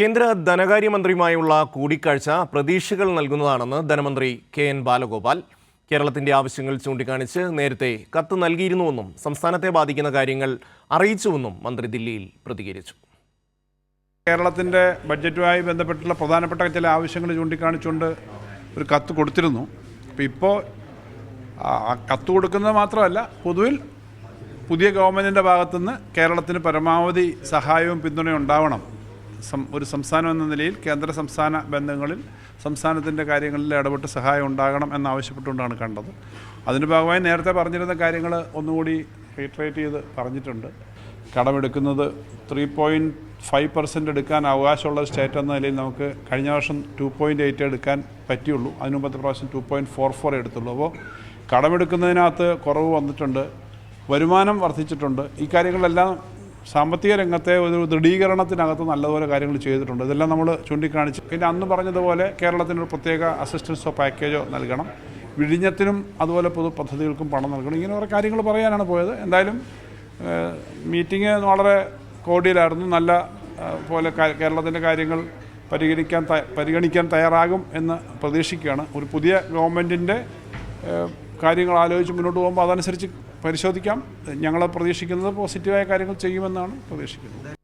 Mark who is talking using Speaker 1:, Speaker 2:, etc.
Speaker 1: കേന്ദ്ര ധനകാര്യമന്ത്രിയുമായുള്ള കൂടിക്കാഴ്ച പ്രതീക്ഷകൾ നൽകുന്നതാണെന്ന് ധനമന്ത്രി കെ എൻ ബാലഗോപാൽ. കേരളത്തിന്റെ ആവശ്യങ്ങൾ ചൂണ്ടിക്കാണിച്ച് നേരത്തെ കത്ത് നൽകിയിരുന്നുവെന്നും സംസ്ഥാനത്തെ ബാധിക്കുന്ന കാര്യങ്ങൾ അറിയിച്ചുവെന്നും മന്ത്രി ദില്ലിയിൽ പ്രതികരിച്ചു.
Speaker 2: കേരളത്തിന്റെ ബഡ്ജറ്റുമായി ബന്ധപ്പെട്ടുള്ള പ്രധാനപ്പെട്ട ചില ആവശ്യങ്ങൾ ചൂണ്ടിക്കാണിച്ചുകൊണ്ട് ഒരു കത്ത് കൊടുത്തിരുന്നു. അപ്പോൾ ഇപ്പോൾ കത്ത് കൊടുക്കുന്നത് മാത്രമല്ല പൊതുവിൽ പുതിയ ഗവൺമെന്റിന്റെ ഭാഗത്തുനിന്ന് കേരളത്തിന് പരമാവധി സഹായവും പിന്തുണയും ഉണ്ടാവണം. ഒരു സംസ്ഥാനം എന്ന നിലയിൽ കേന്ദ്ര സംസ്ഥാന ബന്ധങ്ങളിൽ സംസ്ഥാനത്തിന്റെ കാര്യങ്ങളിൽ ഇടപെട്ട് സഹായം ഉണ്ടാകണം എന്നാവശ്യപ്പെട്ടുകൊണ്ടാണ് കണ്ടത്. അതിന്റെ ഭാഗമായി നേരത്തെ പറഞ്ഞിരുന്ന കാര്യങ്ങൾ ഒന്നുകൂടി റീട്രേറ്റ് ചെയ്ത് പറഞ്ഞിട്ടുണ്ട്. കടമെടുക്കുന്നത് ത്രീ പോയിന്റ് ഫൈവ് പെർസെന്റ് എടുക്കാൻ അവകാശമുള്ള സ്റ്റേറ്റ് എന്ന നിലയിൽ നമുക്ക് കഴിഞ്ഞ വർഷം ടു പോയിന്റ് എയ്റ്റ് എടുക്കാൻ പറ്റിയുള്ളൂ. അതിന് മുമ്പത്തെ പ്രാവശ്യം ടു പോയിന്റ് ഫോർ ഫോർ എടുത്തുള്ളൂ. അപ്പോൾ കടമെടുക്കുന്നതിനകത്ത് കുറവ് വന്നിട്ടുണ്ട്. വരുമാനം വർദ്ധിച്ചിട്ടുണ്ട്. ഈ കാര്യങ്ങളെല്ലാം സാമ്പത്തിക രംഗത്തെ ഒരു ദൃഢീകരണത്തിനകത്ത് നല്ലതുപോലെ കാര്യങ്ങൾ ചെയ്തിട്ടുണ്ട്. ഇതെല്ലാം നമ്മൾ ചൂണ്ടിക്കാണിച്ചു പിന്നെ അന്ന് പറഞ്ഞതുപോലെ കേരളത്തിന് ഒരു പ്രത്യേക അസിസ്റ്റൻസോ പാക്കേജോ നൽകണം. വിഴിഞ്ഞത്തിനും അതുപോലെ പൊതു പദ്ധതികൾക്കും പണം നൽകണം. ഇങ്ങനെ കുറേ കാര്യങ്ങൾ പറയാനാണ് പോയത്. എന്തായാലും മീറ്റിംഗ് വളരെ കോടിയിലായിരുന്നു. നല്ല പോലെ കേരളത്തിന്റെ കാര്യങ്ങൾ പരിഗണിക്കാൻ പരിഗണിക്കാൻ തയ്യാറാകും എന്ന് പ്രതീക്ഷിക്കുകയാണ്. ഒരു പുതിയ ഗവൺമെന്റിന്റെ കാര്യങ്ങൾ ആലോചിച്ച് മുന്നോട്ട് പോകുമ്പോൾ അതനുസരിച്ച് പരിശോധിക്കാം. ഞങ്ങൾ പ്രതീക്ഷിക്കുന്നത് പോസിറ്റീവായ കാര്യങ്ങൾ ചെയ്യുമെന്നാണ് പ്രതീക്ഷിക്കുന്നത്.